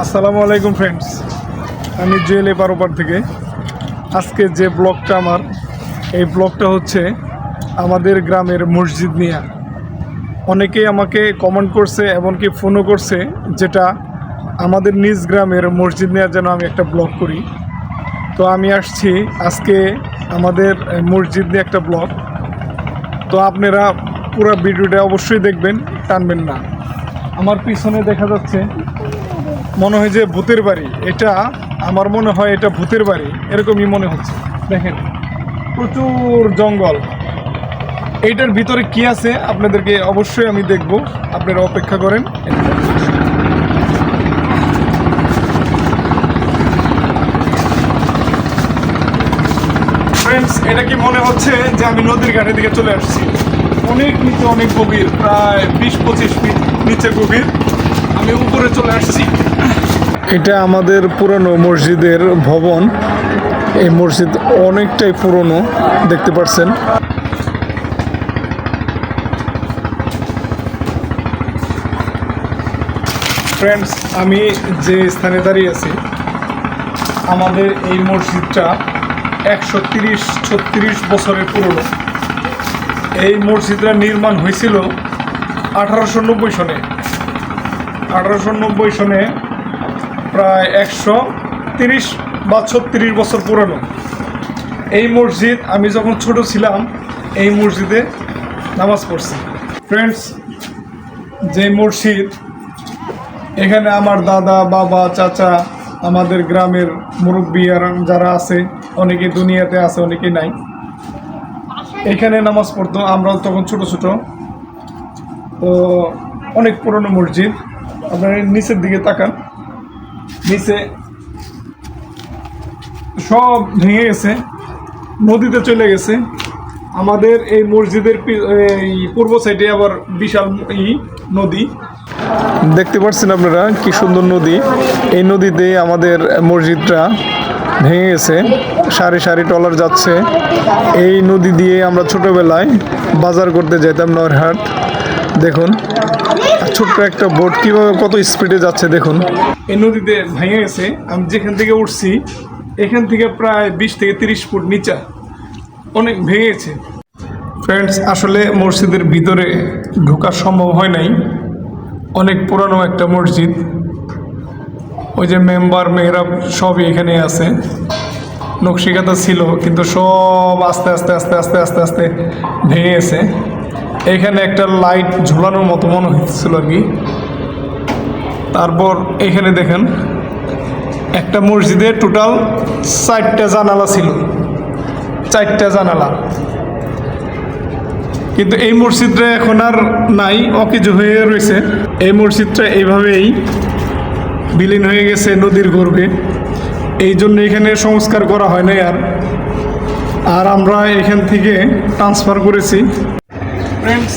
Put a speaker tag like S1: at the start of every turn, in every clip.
S1: আসসালামু আলাইকুম ফ্রেন্ডস আমি জুয়েল এপারোপার থেকে আজকে যে ব্লগটা আমার এই ব্লগটা হচ্ছে আমাদের গ্রামের মসজিদ নিয়ে অনেকেই আমাকে কমেন্ট করছে এমনকি ফোনও করছে যেটা আমাদের নিজ গ্রামের মসজিদ নেওয়ার জন্য আমি একটা ব্লগ করি তো আমি আসছি আজকে আমাদের মসজিদ নিয়ে একটা ব্লগ তো আপনারা পুরো ভিডিওটা অবশ্যই দেখবেন টানবেন না আমার পিছনে দেখা যাচ্ছে মনে হয় যে ভূতের বাড়ি এটা আমার মনে হয় এটা ভূতের বাড়ি এরকমই মনে হচ্ছে দেখেন প্রচুর জঙ্গল এইটার ভিতরে কি আছে আপনাদেরকে অবশ্যই আমি দেখব আপনারা অপেক্ষা করেন ফ্রেন্ডস এটা কি মনে হচ্ছে যে আমি নদীর ঘাটের দিকে চলে আসছি অনেক নিচে অনেক গভীর প্রায় বিশ পঁচিশ ফিট নিচে গভীর আমি উপরে চলে আসছি এটা আমাদের পুরনো মসজিদের ভবন এই মসজিদ অনেকটাই পুরনো দেখতে পাচ্ছেন ফ্রেন্ডস আমি যে স্থানে দাঁড়িয়ে আছি আমাদের এই মসজিদটা একশো তিরিশ ছত্রিশ বছরের পুরনো এই মসজিদটা নির্মাণ হয়েছিল আঠারোশো নব্বই সনে আঠারোশো নব্বই সনে প্রায় একশো তিরিশ বা ছত্রিশ বছর পুরনো এই মসজিদ আমি যখন ছোট ছিলাম এই মসজিদে নামাজ পড়ছি ফ্রেন্ডস যে মসজিদ এখানে আমার দাদা বাবা চাচা আমাদের গ্রামের মুরব্বিয়ার যারা আছে অনেকে দুনিয়াতে আছে অনেকে নাই এখানে নামাজ পড়তো আমরা তখন ছোট ছোট তো অনেক পুরনো মসজিদ আপনার নিচের দিকে তাকান নিচে সব ভেঙে গেছে নদীতে চলে গেছে আমাদের এই মসজিদের এই পূর্ব সাইডে আবার বিশাল ই নদী দেখতে পাচ্ছেন আপনারা কি সুন্দর নদী এই নদীতে আমাদের মসজিদটা ভেঙে গেছে সারি সারি টলার যাচ্ছে এই নদী দিয়ে আমরা ছোটোবেলায় বাজার করতে যেতাম নরহাট দেখুন ছোট্ট একটা বোট কীভাবে কত স্পিডে যাচ্ছে দেখুন এই নদীতে ভেঙে গেছে আমি যেখান থেকে উঠছি এখান থেকে প্রায় বিশ থেকে তিরিশ ফুট নিচা অনেক ভেঙে গেছে ফ্রেন্ডস আসলে মসজিদের ভিতরে ঢোকা সম্ভব হয় নাই অনেক পুরানো একটা মসজিদ ওই যে মেম্বার মেহরাব সবই এখানে আছে নকশিকাতা ছিল কিন্তু সব আস্তে আস্তে আস্তে আস্তে আস্তে আস্তে ভেঙে গেছে এখানে একটা লাইট ঝোলানোর মতো মনে হচ্ছিল আর কি তারপর এখানে দেখেন একটা মসজিদে টোটাল চারটা জানালা ছিল চারটা জানালা কিন্তু এই মসজিদটা এখন আর নাই অকেজ হয়ে রয়েছে এই মসজিদটা এইভাবেই বিলীন হয়ে গেছে নদীর গর্ভে এই জন্য এখানে সংস্কার করা হয় নাই আর আর আমরা এখান থেকে ট্রান্সফার করেছি ফ্রেন্ডস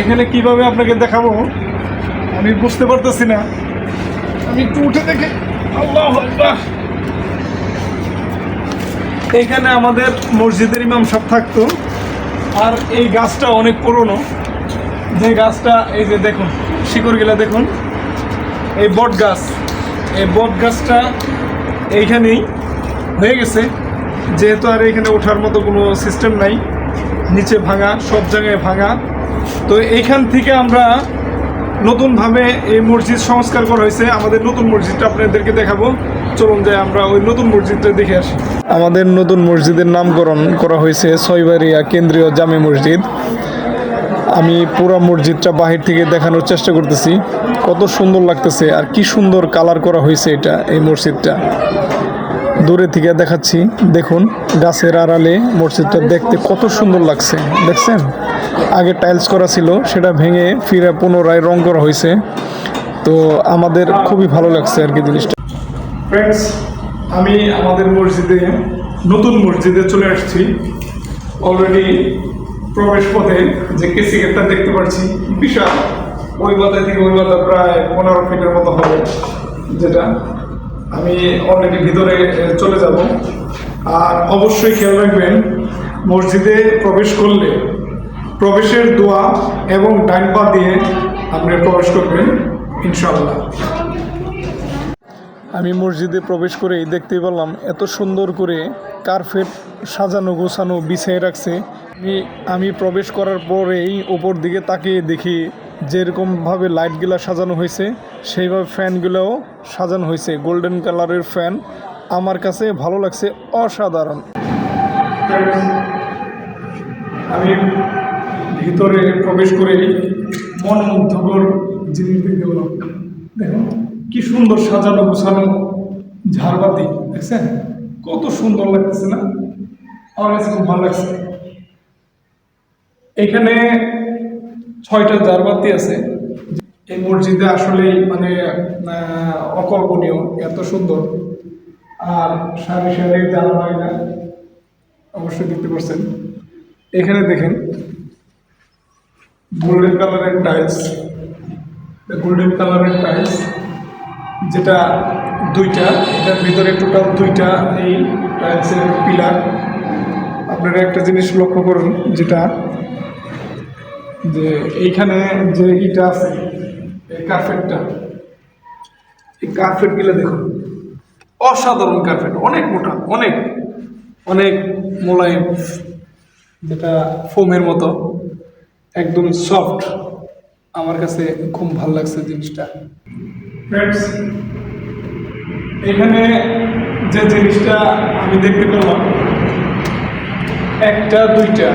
S1: এখানে কিভাবে আপনাকে দেখাবো আমি বুঝতে পারতেছি না আমি একটু উঠে দেখে আল্লাহ এখানে আমাদের মসজিদের ইমাম সব থাকতো আর এই গাছটা অনেক পুরনো যে গাছটা এই যে দেখুন শিকড় গেলে দেখুন এই বট গাছ এই বট গাছটা এইখানেই হয়ে গেছে যেহেতু আর এখানে ওঠার মতো কোনো সিস্টেম নাই নিচে ভাঙা সব জায়গায় ভাঙা তো এইখান থেকে আমরা নতুনভাবে এই মসজিদ সংস্কার করা হয়েছে আমাদের নতুন মসজিদটা আপনাদেরকে দেখাবো চলুন যে আমরা ওই নতুন মসজিদটা দেখে আসি আমাদের নতুন মসজিদের নামকরণ করা হয়েছে ছয়বারিয়া কেন্দ্রীয় জামে মসজিদ আমি পুরা মসজিদটা বাহির থেকে দেখানোর চেষ্টা করতেছি কত সুন্দর লাগতেছে আর কি সুন্দর কালার করা হয়েছে এটা এই মসজিদটা দূরে থেকে দেখাচ্ছি দেখুন গাছের আড়ালে মসজিদটা দেখতে কত সুন্দর লাগছে দেখছেন আগে টাইলস করা ছিল সেটা ভেঙে ফিরে পুনরায় রং করা হয়েছে তো আমাদের খুবই ভালো লাগছে আর কি জিনিসটা ফ্রেন্ডস আমি আমাদের মসজিদে নতুন মসজিদে চলে আসছি অলরেডি প্রবেশ পথে যে কেসি গেটটা দেখতে পাচ্ছি বিশাল ওই মাথা থেকে ওই মাথা প্রায় পনেরো ফিটের মতো হবে যেটা আমি অলরেডি ভিতরে চলে যাব আর অবশ্যই খেয়াল রাখবেন মসজিদে প্রবেশ করলে প্রবেশের দোয়া এবং ডাইন পা দিয়ে আপনি প্রবেশ করবেন ইনশাল্লাহ আমি মসজিদে প্রবেশ করেই দেখতে পেলাম এত সুন্দর করে কার্পেট সাজানো গোছানো বিছিয়ে রাখছে আমি আমি প্রবেশ করার পরেই ওপর দিকে তাকিয়ে দেখি যেরকমভাবে লাইটগুলো সাজানো হয়েছে সেইভাবে ফ্যানগুলোও সাজানো হয়েছে গোল্ডেন কালারের ফ্যান আমার কাছে ভালো লাগছে অসাধারণ আমি ভিতরে প্রবেশ করে মন জিনিস দেখতে পেলাম দেখুন কি সুন্দর সাজানো গোছানো ঝাড়বাতি দেখছেন কত সুন্দর লাগতেছে না আমার কাছে খুব ভালো লাগছে এখানে ছয়টা জারবাতি আছে এই মসজিদে আসলেই মানে অকল্পনীয় এত সুন্দর আর সারি সারি জানা হয় না অবশ্যই দেখতে পাচ্ছেন এখানে দেখেন গোল্ডেন কালারের টাইলস গোল্ডেন কালারের টাইলস যেটা দুইটা এটার ভিতরে টোটাল দুইটা এই টাইলসের পিলার আপনারা একটা জিনিস লক্ষ্য করুন যেটা যে এইখানে যে ইটা আছে এই কার্পেটটা এই কার্পেটগুলো দেখুন অসাধারণ কার্পেট অনেক মোটা অনেক অনেক মোলায়েম যেটা ফোমের মতো একদম সফট আমার কাছে খুব ভাল লাগছে জিনিসটা ফ্রেন্ডস এখানে যে জিনিসটা আমি দেখতে পেলাম একটা দুইটা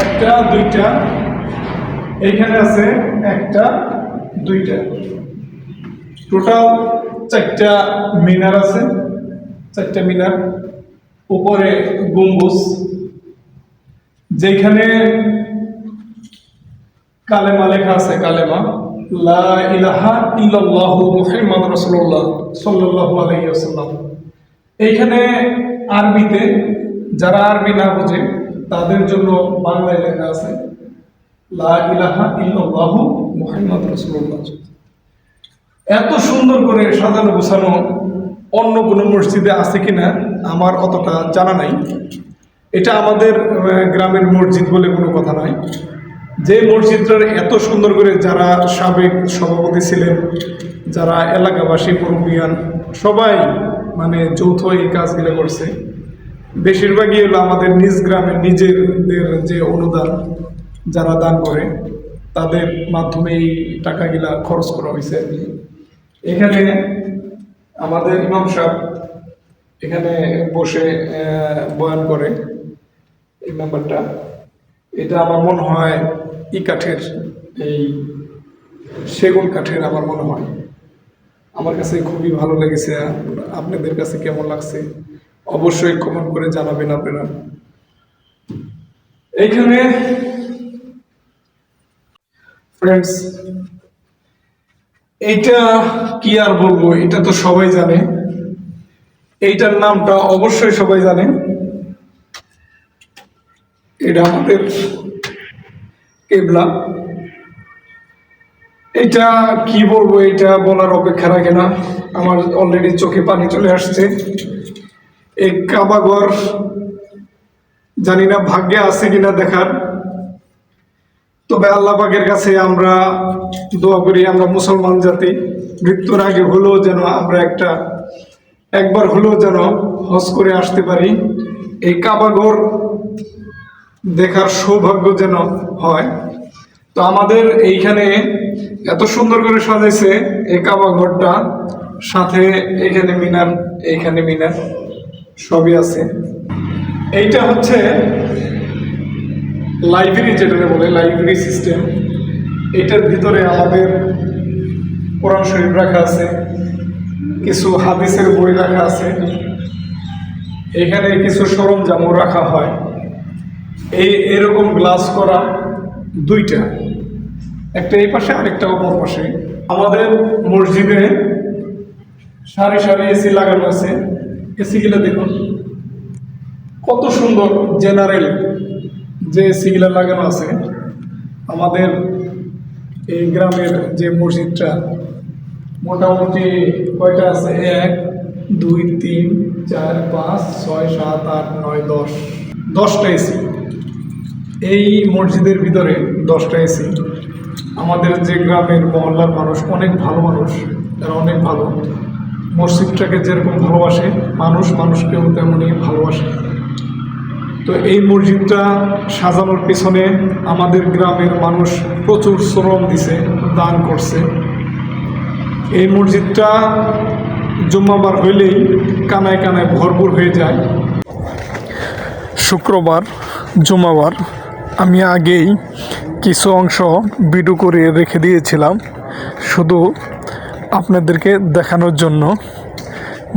S1: একটা দুইটা এইখানে আছে একটা দুইটা টোটাল চারটা মিনার আছে চারটা মিনার উপরে গম্বুজ যেখানে কালেমা লেখা আছে কালেমা লা ইলাহা আলাইহি এইখানে আরবিতে যারা আরবি না বোঝে তাদের জন্য বাংলায় লেখা আছে এত সুন্দর করে সাজানো গোছানো অন্য কোনো মসজিদে আছে কিনা আমার অতটা জানা নাই এটা আমাদের গ্রামের মসজিদ বলে কোনো কথা নাই যে মসজিদটার এত সুন্দর করে যারা সাবেক সভাপতি ছিলেন যারা এলাকাবাসী পুরুমিয়ান সবাই মানে যৌথ এই কাজগুলো করছে বেশিরভাগই হলো আমাদের নিজ গ্রামে নিজেদের যে অনুদান যারা দান করে তাদের মাধ্যমে এই টাকাগুলা খরচ করা হয়েছে আর কি এখানে আমাদের ইমাম সাহ এখানে বসে বয়ান করে এই নাম্বারটা এটা আমার মনে হয় ই কাঠের এই সেগুন কাঠের আমার মনে হয় আমার কাছে খুবই ভালো লেগেছে আপনাদের কাছে কেমন লাগছে অবশ্যই কমেন্ট করে জানাবেন আপনারা এইখানে ফ্রেন্ডস এইটা কি আর বলবো এটা তো সবাই জানে এইটার নামটা অবশ্যই সবাই জানে এটা আমাদের কেবলা এটা কি বলবো এটা বলার অপেক্ষা রাখে না আমার অলরেডি চোখে পানি চলে আসছে এই কাবাগর জানি না ভাগ্যে আছে কিনা দেখার তবে আল্লাপাকের কাছে আমরা দোয়া করি আমরা মুসলমান জাতি মৃত্যুর আগে হলেও যেন আমরা একটা একবার হলেও যেন হজ করে আসতে পারি এই কাবাঘর দেখার সৌভাগ্য যেন হয় তো আমাদের এইখানে এত সুন্দর করে সাজাইছে এই কাবাঘরটা সাথে এখানে মিনার এইখানে মিনার সবই আছে এইটা হচ্ছে লাইব্রেরি যেটাকে বলে লাইব্রেরি সিস্টেম এটার ভিতরে আমাদের কোরআন শরীফ রাখা আছে কিছু হাদিসের বই রাখা আছে এখানে কিছু সরঞ্জামও রাখা হয় এই এরকম গ্লাস করা দুইটা একটা এই পাশে আরেকটা অপর পাশে আমাদের মসজিদে সারি সারি এসি লাগানো আছে এসিগুলো দেখুন কত সুন্দর জেনারেল যে সিগলা লাগানো আছে আমাদের এই গ্রামের যে মসজিদটা মোটামুটি কয়টা আছে এক দুই তিন চার পাঁচ ছয় সাত আট নয় দশ দশটা এসি এই মসজিদের ভিতরে দশটা এসি আমাদের যে গ্রামের মহল্লার মানুষ অনেক ভালো মানুষ তারা অনেক ভালো মসজিদটাকে যেরকম ভালোবাসে মানুষ মানুষকেও তেমনই ভালোবাসে তো এই মসজিদটা সাজানোর পিছনে আমাদের গ্রামের মানুষ প্রচুর শ্রম দিছে দান করছে এই মসজিদটা জুম্মাবার হইলেই কানায় কানায় ভরপুর হয়ে যায় শুক্রবার জুম্মাবার আমি আগেই কিছু অংশ ভিডিও করে রেখে দিয়েছিলাম শুধু আপনাদেরকে দেখানোর জন্য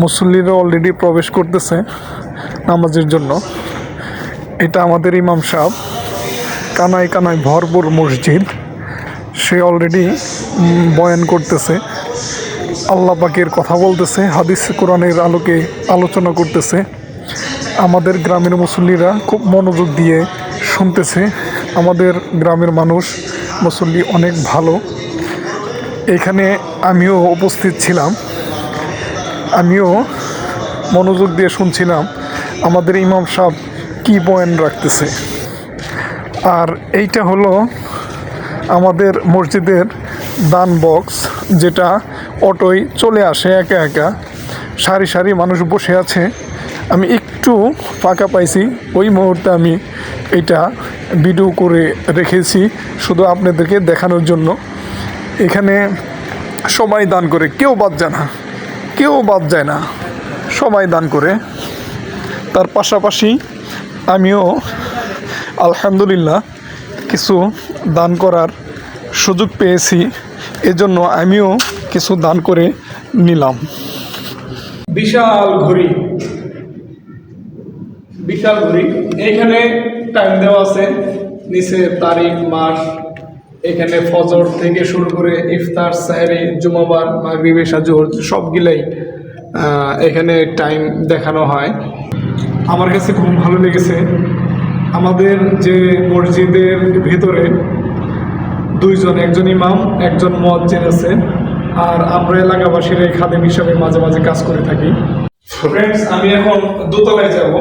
S1: মুসল্লিরা অলরেডি প্রবেশ করতেছে নামাজের জন্য এটা আমাদের ইমাম সাহ কানায় কানায় ভরপুর মসজিদ সে অলরেডি বয়ান করতেছে আল্লাহ পাকের কথা বলতেছে হাদিস কোরআনের আলোকে আলোচনা করতেছে আমাদের গ্রামের মুসল্লিরা খুব মনোযোগ দিয়ে শুনতেছে আমাদের গ্রামের মানুষ মুসল্লি অনেক ভালো এখানে আমিও উপস্থিত ছিলাম আমিও মনোযোগ দিয়ে শুনছিলাম আমাদের ইমাম সাহেব কি পয়েন্ট রাখতেছে আর এইটা হলো আমাদের মসজিদের দান বক্স যেটা অটোয় চলে আসে একা একা সারি সারি মানুষ বসে আছে আমি একটু ফাঁকা পাইছি ওই মুহূর্তে আমি এটা ভিডিও করে রেখেছি শুধু আপনাদেরকে দেখানোর জন্য এখানে সবাই দান করে কেউ বাদ যায় না কেউ বাদ যায় না সবাই দান করে তার পাশাপাশি আমিও আলহামদুলিল্লাহ কিছু দান করার সুযোগ পেয়েছি এজন্য আমিও কিছু দান করে নিলাম বিশাল ঘড়ি বিশাল ঘড়ি এখানে টাইম দেওয়া আছে নিচে তারিখ মাস এখানে ফজর থেকে শুরু করে ইফতার সাহেরি জুমাবার মাগরিবে জোহর সবগুলাই এখানে টাইম দেখানো হয় আমার কাছে খুব ভালো লেগেছে আমাদের যে মসজিদের ভেতরে দুইজন একজন ইমাম একজন চেন আছে আর আমরা এলাকাবাসীর এই খাদেম হিসাবে মাঝে মাঝে কাজ করে থাকি ফ্রেন্ডস আমি এখন দোতলায় যাব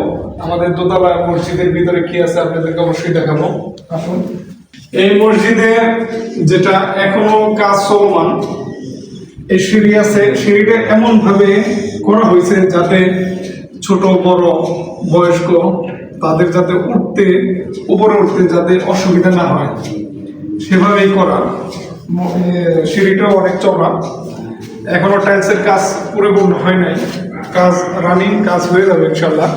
S1: আমাদের দোতলা মসজিদের ভিতরে কি আছে আপনাদেরকে অবশ্যই দেখাবো আসুন এই মসজিদে যেটা এখনো কাজ চলমান এই সিঁড়ি আছে সিঁড়িটা এমনভাবে করা হয়েছে যাতে ছোট বড় বয়স্ক তাদের যাতে উঠতে উপরে উঠতে যাতে অসুবিধা না হয় সেভাবেই করা সিঁড়িটাও অনেক চড়া এখনো টাইলসের কাজ বন্ধ হয় নাই কাজ রানিং কাজ হয়ে যাবে ইনশাল্লাহ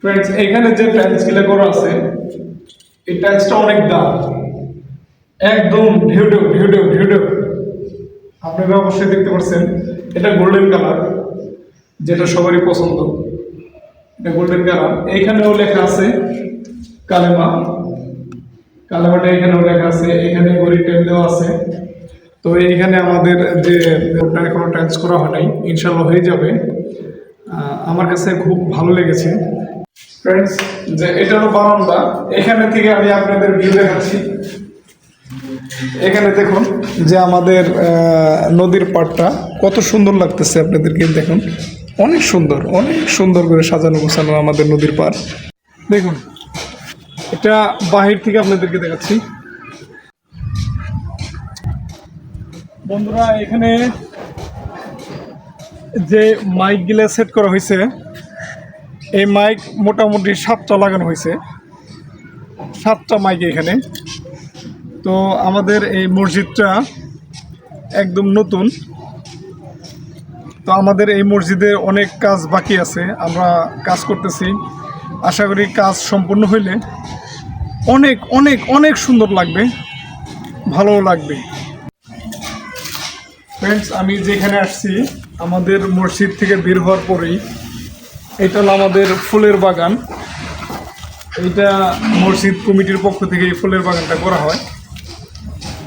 S1: ফ্রেন্ডস এখানে যে টাইলসগুলো করা আছে এই টাইলসটা অনেক দাম একদম ঢেউ ঢেউ ঢেউ ঢেউ ঢেউ ঢেউ আপনারা অবশ্যই দেখতে পাচ্ছেন এটা গোল্ডেন কালার যেটা সবারই পছন্দ এটা গোল্ডেন কালার এইখানেও লেখা আছে কালেমা কালেমাটা এখানেও লেখা আছে এখানে গরিব টাইম দেওয়া আছে তো এইখানে আমাদের যে ওটা এখনো ট্রান্স করা হয় নাই ইনশাল্লাহ হয়ে যাবে আমার কাছে খুব ভালো লেগেছে ফ্রেন্ডস যে এটারও বারান্দা এখানে থেকে আমি আপনাদের ভিউ দেখাচ্ছি এখানে দেখুন যে আমাদের নদীর পাড়টা কত সুন্দর লাগতেছে আপনাদেরকে দেখুন অনেক সুন্দর অনেক সুন্দর করে সাজানো গোছানো আমাদের নদীর পাড় দেখুন এটা বাহির থেকে আপনাদেরকে দেখাচ্ছি বন্ধুরা এখানে যে মাইক গিলা সেট করা হয়েছে এই মাইক মোটামুটি সাতটা লাগানো হয়েছে সাতটা মাইক এখানে তো আমাদের এই মসজিদটা একদম নতুন তো আমাদের এই মসজিদে অনেক কাজ বাকি আছে আমরা কাজ করতেছি আশা করি কাজ সম্পূর্ণ হইলে অনেক অনেক অনেক সুন্দর লাগবে ভালোও লাগবে ফ্রেন্ডস আমি যেখানে আসছি আমাদের মসজিদ থেকে বের হওয়ার পরেই এটা হলো আমাদের ফুলের বাগান এইটা মসজিদ কমিটির পক্ষ থেকে এই ফুলের বাগানটা করা হয়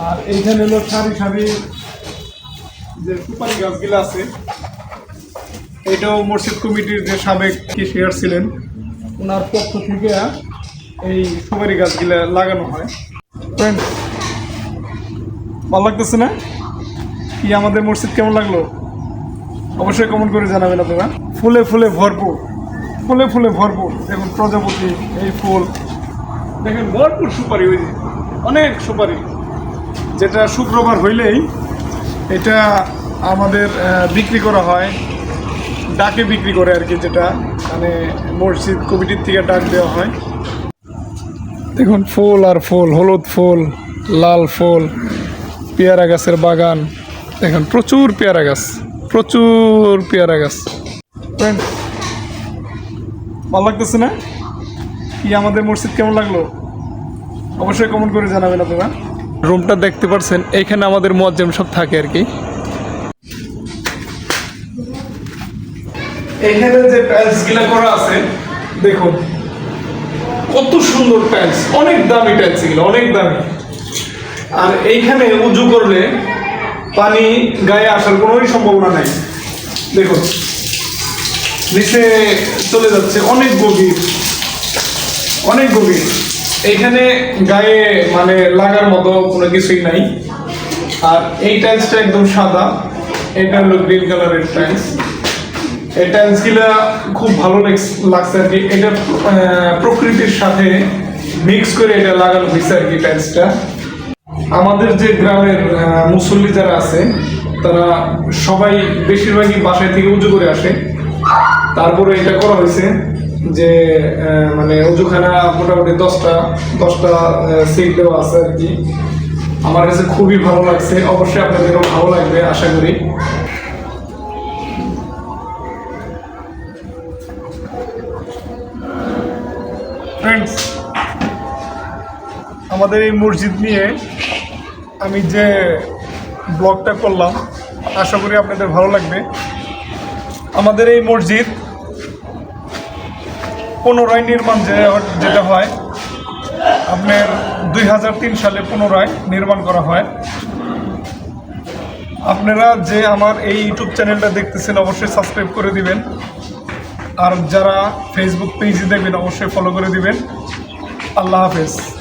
S1: আর এইখানে হলো সারি সারি যে সুপারি গাছগুলো আছে এটাও মসজিদ কমিটির যে সাবেক কৃষিয়ার ছিলেন ওনার পক্ষ থেকে এই সুপারি গাছগুলো লাগানো হয় ফ্রেন্ড ভালো লাগতেছে না কি আমাদের মসজিদ কেমন লাগলো অবশ্যই কমেন্ট করে জানাবেন আপনারা ফুলে ফুলে ভরপুর ফুলে ফুলে ভরপুর দেখুন প্রজাপতি এই ফুল দেখেন ভরপুর সুপারি ওই অনেক সুপারি যেটা শুক্রবার হইলেই এটা আমাদের বিক্রি করা হয় ডাকে বিক্রি করে আর কি যেটা মানে মসজিদ কমিটির থেকে ডাক দেওয়া হয় দেখুন ফুল আর ফুল হলুদ ফুল লাল ফুল পেয়ারা গাছের বাগান দেখুন প্রচুর পেয়ারা গাছ প্রচুর পেয়ারা গাছ ভালো লাগতেছে না কি আমাদের মসজিদ কেমন লাগলো অবশ্যই কমন করে জানাবেন আপনারা রুমটা দেখতে পাচ্ছেন এখানে আমাদের মজ্জেম সব থাকে আর কি এখানে যে টাইলস গুলা করা আছে দেখুন কত সুন্দর টাইলস অনেক দামি টাইলস এগুলো অনেক দামি আর এইখানে উজু করলে পানি গায়ে আসার কোনোই সম্ভাবনা নাই দেখুন নিচে চলে যাচ্ছে অনেক গভীর অনেক গভীর এখানে গায়ে মানে লাগার মতো কোনো কিছুই নাই আর এই টাইলসটা একদম সাদা এটা হলো গ্রিন কালারের টাইলস এই টাইলসগুলা খুব ভালো লাগছে আর কি এটা প্রকৃতির সাথে মিক্স করে এটা লাগানো হয়েছে আর কি টাইলসটা আমাদের যে গ্রামের মুসল্লি যারা আছে তারা সবাই বেশিরভাগই বাসায় থেকে উঁচু করে আসে তারপরে এটা করা হয়েছে যে মানে অজুখানা মোটামুটি দশটা দশটা সিট দেওয়া আছে আর কি আমার কাছে খুবই ভালো লাগছে অবশ্যই আপনাদেরও ভালো লাগবে আশা করি ফ্রেন্ডস আমাদের এই মসজিদ নিয়ে আমি যে ব্লগটা করলাম আশা করি আপনাদের ভালো লাগবে আমাদের এই মসজিদ পুনরায় নির্মাণ যে যেটা হয় আপনার দুই তিন সালে পুনরায় নির্মাণ করা হয় আপনারা যে আমার এই ইউটিউব চ্যানেলটা দেখতেছেন অবশ্যই সাবস্ক্রাইব করে দিবেন আর যারা ফেসবুক পেজে দেখবেন অবশ্যই ফলো করে দিবেন আল্লাহ হাফেজ